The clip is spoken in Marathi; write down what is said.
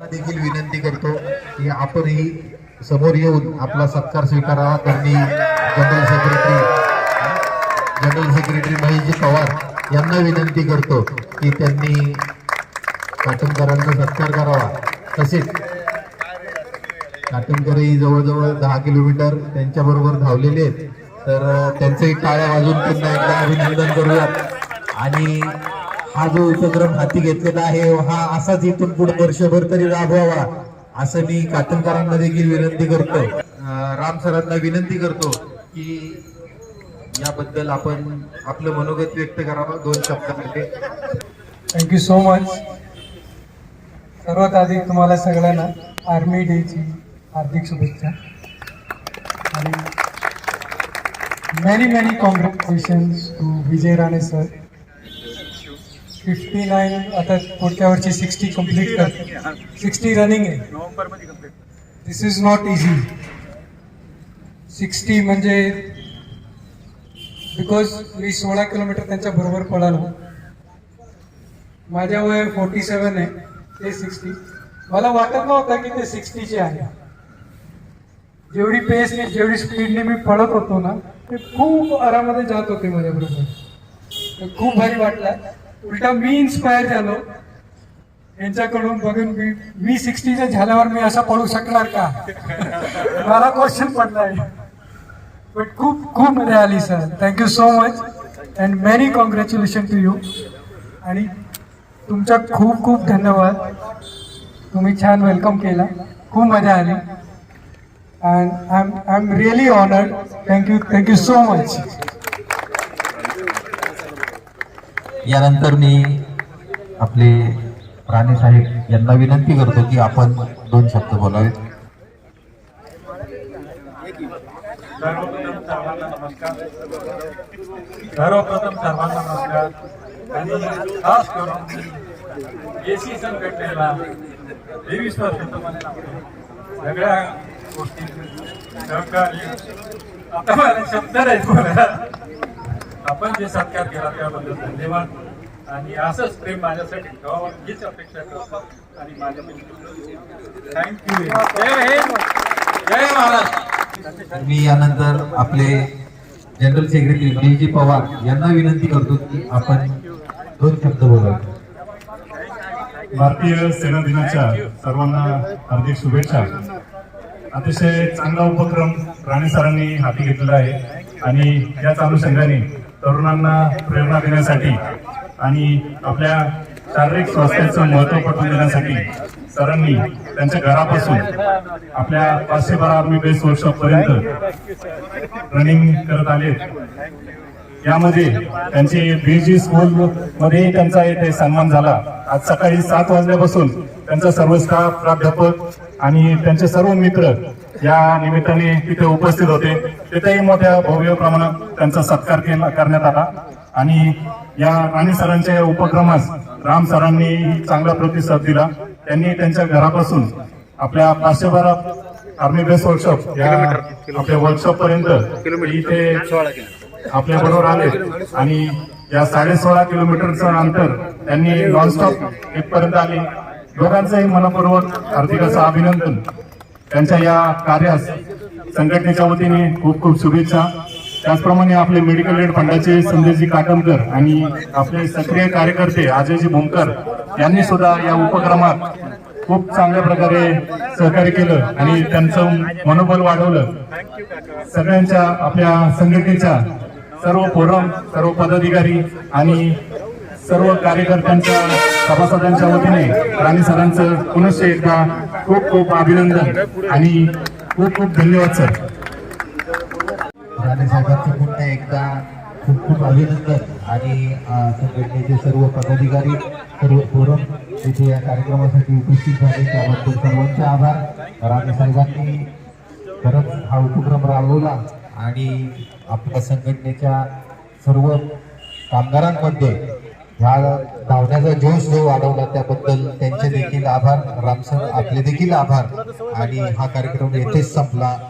देखील विनंती करतो की आपणही समोर येऊन आपला सत्कार स्वीकारावा त्यांनी general secretary general secretary Maheshji Pawar यांना विनंती करतो की त्यांनी काटमकरांचा सत्कार करावा. तसेच काटमकरही जवळजवळ दहा किलोमीटर त्यांच्याबरोबर धावलेले आहेत. तर त्यांचंही टाळ्या वाजून पुन्हा एकदा अभिनंदन करूयात. आणि हा जो उपक्रम हाती घेतलेला आहे हा असाच इथून पुढे वर्षभर तरी राबवावा. असं मी काटमकरांना देखील विनंती करतो राम सरांना विनंती करतो की याबद्दल आपण आपलं मनोगत व्यक्त करावं दोन शब्दामध्ये. थँक्यू सो मच सर्वात आधी तुम्हाला सगळ्यांना आर्मी डेची हार्दिक शुभेच्छा. आणि many many congratulations to Vijay Rane sir fifty nine आता पुढच्या वर्षी सिक्स्टी कंप्लीट कर. सिक्स्टी रनिंग आहे this is not easy sixty म्हणजे बिकॉज मी सोळा किलोमीटर त्यांच्या बरोबर पळालो. माझ्या वय फोर्टी सेवन आहे ते सिक्स्टी. मला वाटत नव्हतं की ते सिक्स्टीचे आहे. जेवढी पेसने जेवढी स्पीडने मी पळत होतो ना ते खूप आरामामध्ये जात होते माझ्याबरोबर. तर खूप भारी वाटला. उलटा मी इन्स्पायर झालो. यांच्याकडून बघून मी मी सिक्स्टीच्या झाल्यावर मी असा पळू शकणार का? मला क्वेश्चन पडलाय. बट खूप खूप मजा आली sir thank you so much and many congratulation to you आणि तुमचा खूप खूप धन्यवाद. तुम्ही छान वेलकम केला. खूप मजा आली. And I am I am really honoured thank you thank you so much यानंतर मी आपले राणे साहेब यांना विनंती करतो की आपण दोन शब्द बोलावेत. सर्वप्रथम सर्वांना नमस्कार. सर्वप्रथम सर्वांना नमस्कार आणि खास करून एसी संघटनेला तेवीस वर्ष सगळ्या गोष्टी सहकार्य. आता मला शब्द नाही बोलायला. आपण जे सत्कार केला त्याबद्दल धन्यवाद. आणि असंच प्रेम माझ्यासाठी ठेवावं हीच अपेक्षा करतो. आणि माझ्या थँक्यू जय हिंद जय महाराष्ट्र मी यानंतर आपले general secretary D G Pawar यांना विनंती करतो की आपण दोन शब्द बोलावे. भारतीय सेना दिनाच्या सर्वांना हार्दिक शुभेच्छा. अतिशय चांगला उपक्रम राणे सरांनी हाती घेतलेला आहे. आणि याच अनुषंगाने तरुणांना प्रेरणा देण्यासाठी आणि आपल्या शारीरिक स्वास्थ्याचं महत्त्व पटवून देण्यासाठी सरांनी त्यांच्या घरापासून आपल्या पाचशे बारा आर्मी बेस वर्कशॉप पर्यंत रनिंग करत आले यामध्ये त्यांचे बीजी स्कूल मध्ये त्यांचा येथे सन्मान झाला. आज सकाळी सात वाजल्यापासून त्यांचा सर्व स्टाफ प्राध्यापक आणि त्यांचे सर्व मित्र या निमित्ताने तिथे उपस्थित होते. तिथेही मोठ्या भव्य प्रमाणात त्यांचा सत्कार केला करण्यात आला. आणि या राणे सरांच्या उपक्रमास राम सरांनी चांगला प्रतिसाद दिला. त्यांनी त्यांच्या घरापासून आपल्या पाचशे बारा आर्मी बेस वर्कशॉप या आपल्या वर्कशॉप पर्यंत इथे आपल्या बरोबर आले. आणि या साडे सोळा किलोमीटरचं अंतर त्यांनी नॉनस्टॉप इथपर्यंत आले. दोघांचंही मनपूर्वक हार्दिक असं अभिनंदन. त्यांच्या या कार्यास संघटनेच्या वतीने खूप खूप शुभेच्छा. त्याचप्रमाणे आपले मेडिकल एड फंडाचे संदेशजी काटमकर आणि आपले सक्रिय कार्यकर्ते अजयजी भोमकर यांनी सुद्धा या उपक्रमात खूप चांगल्या प्रकारे सहकार्य केलं आणि त्यांचं मनोबल वाढवलं. सगळ्यांच्या आपल्या संघटनेच्या सर्व फोरम सर्व पदाधिकारी आणि सर्व कार्यकर्त्यांच्या सभासदांच्या वतीने राणे सरांचं पुनश्च एकदा खूप खूप अभिनंदन आणि खूप खूप धन्यवाद सर. राणे साहेबांचं पुन्हा एकदा खूप खूप अभिनंदन आणि संघटनेचे सर्व पदाधिकारी सर्व फोरम तिथे या कार्यक्रमासाठी उपस्थित झाले. त्याबद्दल सर्वांचे आभार. राणे साहेबांनी खरंच हा उपक्रम राबवला आणि आपल्या संघटनेच्या सर्व कामगारांमध्ये ह्या धावण्याचा जोश जो वाढवला त्याबद्दल त्यांचे देखील आभार. रामसर आपले देखील आभार. आणि हा कार्यक्रम येथेच संपला.